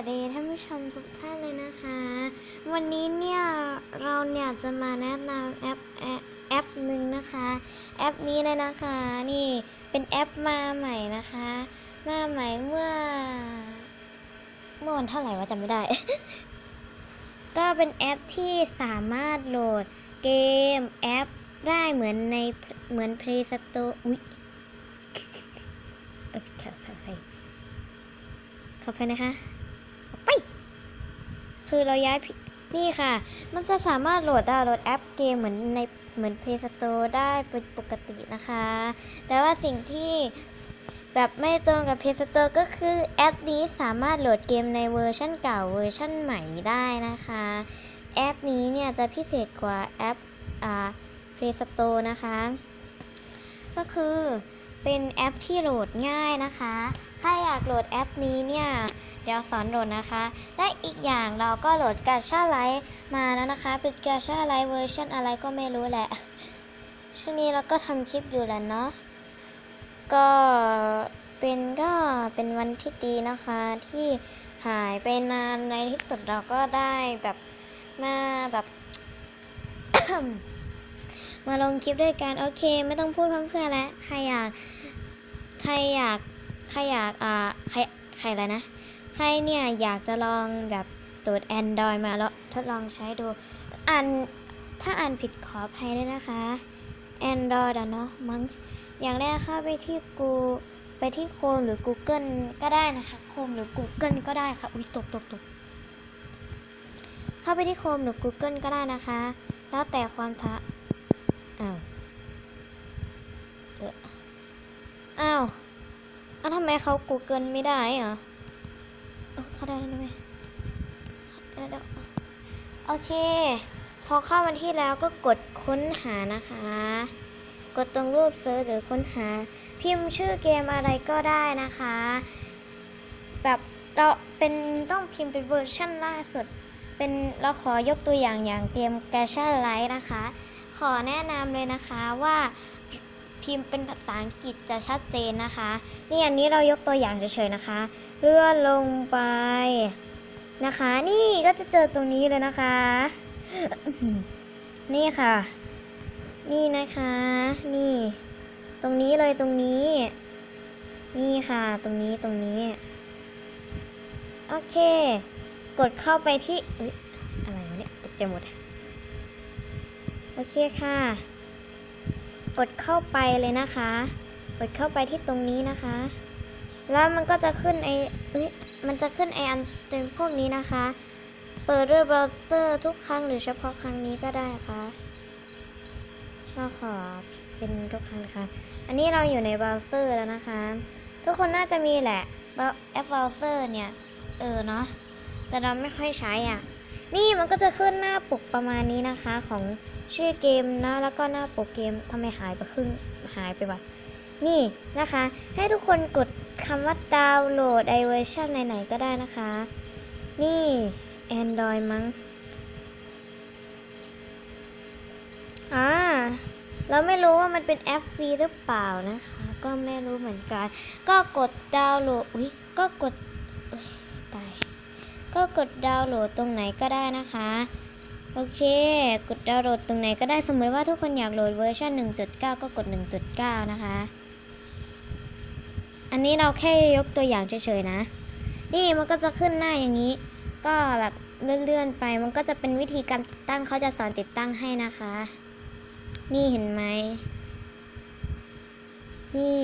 วัสดีท่านผู้ชมทุกท่านเลยนะคะ วันนี้เนี่ยเราเนี่ยจะมาแนะนำแอปแอปหนึ่งนะคะ แอปนี้เลยนะคะนี่เป็นแอปมาใหม่นะคะ มาใหม่เมื่อ เมื่อวันเท่าไหร่วะจำไม่ได้ ก็เป็นแอปที่สามารถโหลดเกมแอปได้เหมือนในเหมือน Play Store อุ๊ยเอ้ยขอขอไปขอไปนะคะ คือเราย้ายนี่ค่ะ มันจะสามารถโหลดดาวน์โหลดแอปเกมเหมือนในเหมือน Play Store ได้เป็นปกตินะคะ แต่ว่าสิ่งที่แบบไม่ตรงกับ Play Store ก็คือแอปนี้สามารถโหลดเกมในเวอร์ชั่นเก่าเวอร์ชั่นใหม่ได้นะคะ แอปนี้เนี่ยจะพิเศษกว่าแอปอ่า Play Store นะคะ ก็คือเป็นแอปที่โหลดง่ายนะคะ ถ้าอยากโหลดแอปนี้เนี่ย เดี๋ยวสอนโหลดนะคะ และอีกอย่างเราก็โหลดกาชาไลท์มาแล้วนะคะ เป็นกาชาไลท์เวอร์ชันอะไรก็ไม่รู้แหละ ช่วงนี้เราก็ทำคลิปอยู่แหล้วเนาะ ก็เป็นก็เป็นวันที่ดีนะคะที่หายไปนานในที่สุดเราก็ได้แบบมาแบบมาลงคลิปด้วยกันโอเค ไม่ต้องพูดเพื่อนๆแล้วใครอยาก ใครอยาก ใครอยากอ่าใครใครอะไรนะ ใครเนี่ยอยากจะลองแบบโหลด Android มาแล้วทดลองใช้ดูอ่านถ้าอ่านผิดขออภัยด้วยนะคะ Android อะเนาะมั้งอย่างแรกเข้าไปที่กูไปที่โคมหรือ Google ก็ได้นะคะโคมหรือ Google ก็ได้ค่ะอุ้ยตกตกตกเข้าไปที่โคมหรือ Google ก็ได้นะคะ แล้วแต่ความท้าอ้าวเอออ้าวอ้าวทำไมเขา Google ไม่ได้เหรอ เออเขาได้แล้วไหมได้แล้วโอเค พอเข้ามาที่แล้วก็กดค้นหานะคะ กดตรงรูปเซิร์ชหรือค้นหา พิมพ์ชื่อเกมอะไรก็ได้นะคะ แบบเราเป็นต้องพิมพ์เป็นเวอร์ชันล่าสุด เป็นเราขอยกตัวอย่างอย่างเกมแกช a ไลท์นะคะ ขอแนะนำเลยนะคะว่า พิมพ์เป็นภาษาอังกฤษจะชัดเจนนะคะ นี่อันนี้เรายกตัวอย่างเฉยๆนะคะ เลื่อนลงไปนะคะ นี่ก็จะเจอตรงนี้เลยนะคะ นี่ค่ะ นี่นะคะ นี่ ตรงนี้เลยตรงนี้ นี่ค่ะ ตรงนี้ตรงนี้ โอเค กดเข้าไปที่ออะไรวะเนี่ยตกใจหมด โอเคค่ะ กดเข้าไปเลยนะคะ กดเข้าไปที่ตรงนี้นะคะ แล้วมันก็จะขึ้นไอมันจะขึ้นไออันเป็นพวกนี้นะคะ เปิดด้วยเบราว์เซอร์ทุกครั้งหรือเฉพาะครั้งนี้ก็ได้ค่ะก็ขอเป็นทุกครั้งนะคะ อันนี้เราอยู่ในเบราว์เซอร์แล้วนะคะ ทุกคนน่าจะมีแหละแอปเบราว์เซอร์เนี่ย เออเนาะ แต่เราไม่ค่อยใช้อะ นี่มันก็จะขึ้นหน้าปกประมาณนี้นะคะของชื่อเกมนะแล้วก็หน้าปกเกมทำไมหายไปครึ่งหายไปวะนี่นะคะ ให้ทุกคนกดคำว่าดาวน์โหลดไอเวอร์ชันไหนๆก็ได้นะคะ นี่ Android มั้งอ่าเราไม่รู้ว่ามันเป็นแอปฟรีหรือเปล่านะคะ ก็ไม่รู้เหมือนกัน ก็กดดาวน์โหลดอุ้ยก็กด ก็กดดาวน์โหลดตรงไหนก็ได้นะคะ โอเค กดดาวน์โหลดตรงไหนก็ได้สมมติว่าทุกคนอยากโหลดเวอร์ชัน1.9 ก็กด 1.9 นะคะ อันนี้เราแค่ยกตัวอย่างเฉยๆนะ นี่มันก็จะขึ้นหน้าอย่างนี้ ก็แบบเลื่อนๆไป มันก็จะเป็นวิธีการติดตั้งเขาจะสอนติดตั้งให้นะคะ นี่เห็นไหม นี่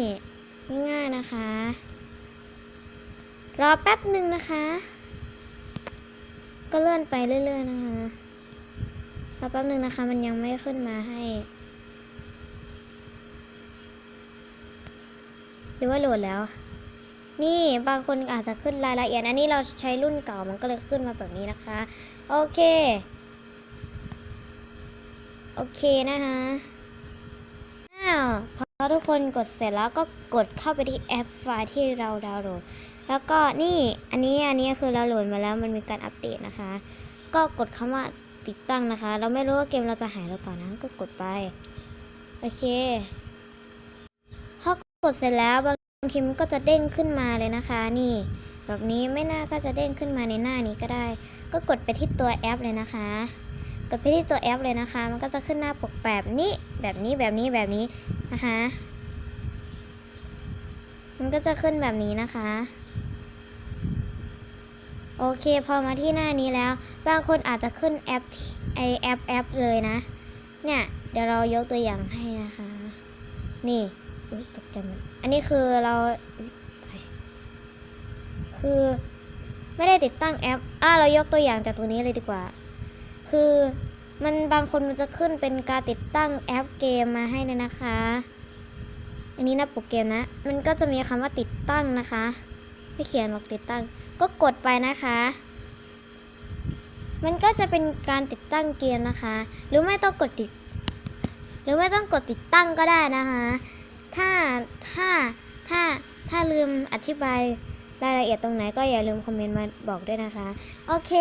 ง่ายๆนะคะ รอแป๊บหนึ่งนะคะ ก็เลื่อนไปเรื่อยๆนะคะรอแป๊บหนึ่งนะคะ มันยังไม่ขึ้นมาให้ หรือว่าโหลดแล้ว นี่บางคนอาจจะขึ้นรายละเอียด อันนี้เราใช้รุ่นเก่ามันก็เลยขึ้นมาแบบนี้นะคะ โอเค โอเคนะคะอ้าวพอทุกคนกดเสร็จแล้วก็กดเข้าไปที่แอปไฟล์ที่เราดาวน์โหลด แล้วก็นี่อันนี้อันนี้คือเราโหลดมาแล้วมันมีการอัปเดตนะคะ ก็กดคำว่าติดตั้งนะคะ เราไม่รู้ว่าเกมเราจะหายหรือเปล่านะก็กดไปโอเคพอกดเสร็จแล้วบางทีมันก็จะเด้งขึ้นมาเลยนะคะ นี่ แบบนี้ไม่น่าก็จะเด้งขึ้นมาในหน้านี้ก็ได้ ก็กดไปที่ตัวแอปเลยนะคะกดไปที่ตัวแอปเลยนะคะ มันก็จะขึ้นหน้าปกแบบนี้ แบบนี้แบบนี้แบบนี้นะคะ มันก็จะขึ้นแบบนี้นะคะ โอเคพอมาที่หน้านี้แล้ว บางคนอาจจะขึ้นแอปไอแอปแอปเลยนะ เนี่ย เดี๋ยวเรายกตัวอย่างให้นะคะ นี่ตกใจหมดอันนี้คือเราคือไม่ได้ติดตั้งแอป อะเรายกตัวอย่างจากตัวนี้เลยดีกว่า คือมันบางคนมันจะขึ้นเป็นการติดตั้งแอปเกมมาให้เลยนะคะ อันนี้นะโปรแกรมนะ มันก็จะมีคำว่าติดตั้งนะคะไม่เขียนหรอกติดตั้ง ก็กดไปนะคะ มันก็จะเป็นการติดตั้งเกมนะคะ หรือไม่ต้องกดติด หรือไม่ต้องกดติดตั้งก็ได้นะคะ ถ้าถ้าถ้าถ้าลืมอธิบายรายละเอียดตรงไหนก็อย่าลืมคอมเมนต์มาบอกด้วยนะคะ โอเค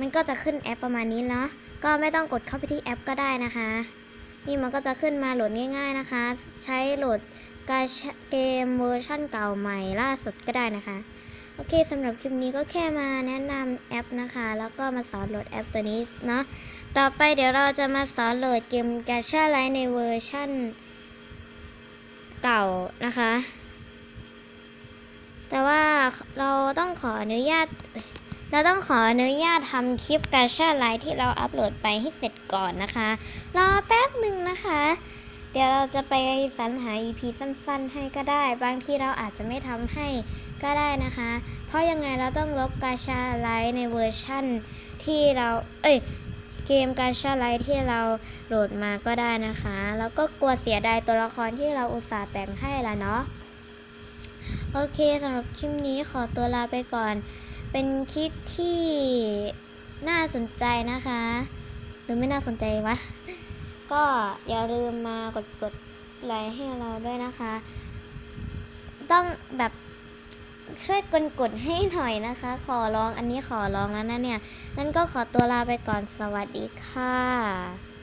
มันก็จะขึ้นแอปประมาณนี้เนาะก็ไม่ต้องกดเข้าไปที่แอปก็ได้นะคะ นี่มันก็จะขึ้นมาโหลดง่าย ๆนะคะ ใช้โหลดการเกมเวอร์ชั่นเก่าใหม่ล่าสุดก็ได้นะคะ โอเคสำหรับคลิปนี้ก็แค่มาแนะนำแอปนะคะ แล้วก็มาสอนโหลดแอปตัวนี้เนาะต่อไปเดี๋ยวเราจะมาสอนโหลดเกมกาชาไลท์ในเวอร์ชั่นเก่านะคะ แต่ว่าเราต้องขออนุญาต เราต้องขออนุญาตทำคลิปกาชาไลท์ที่เราอัปโหลดไปให้เสร็จก่อนนะคะ รอแป๊บหนึ่งนะคะ ดี๋ยวเราจะไปสรรหา EP สั้น ๆ ให้ก็ได้ บางที่เราอาจจะไม่ทำให้ก็ได้นะคะ เพราะยังไงเราต้องลบกาชาไลท์ในเวอร์ชั่นที่เรา เอ้ย เกมกาชาไลท์ที่เราโหลดมาก็ได้นะคะ แล้วก็กลัวเสียดายตัวละครที่เราอุตส่าห์แต่งให้ละเนาะ โอเคสำหรับคลิปนี้ขอตัวลาไปก่อน เป็นคลิปที่น่าสนใจนะคะ หรือไม่น่าสนใจวะ ก็อย่าลืมมากดกดไลค์ให้เราด้วยนะคะ ต้องแบบช่วยกดกดให้หน่อยนะคะ ขอร้องอันนี้ขอร้องแล้วนะเนี่ยงั้นก็ขอตัวลาไปก่อนสวัสดีค่ะ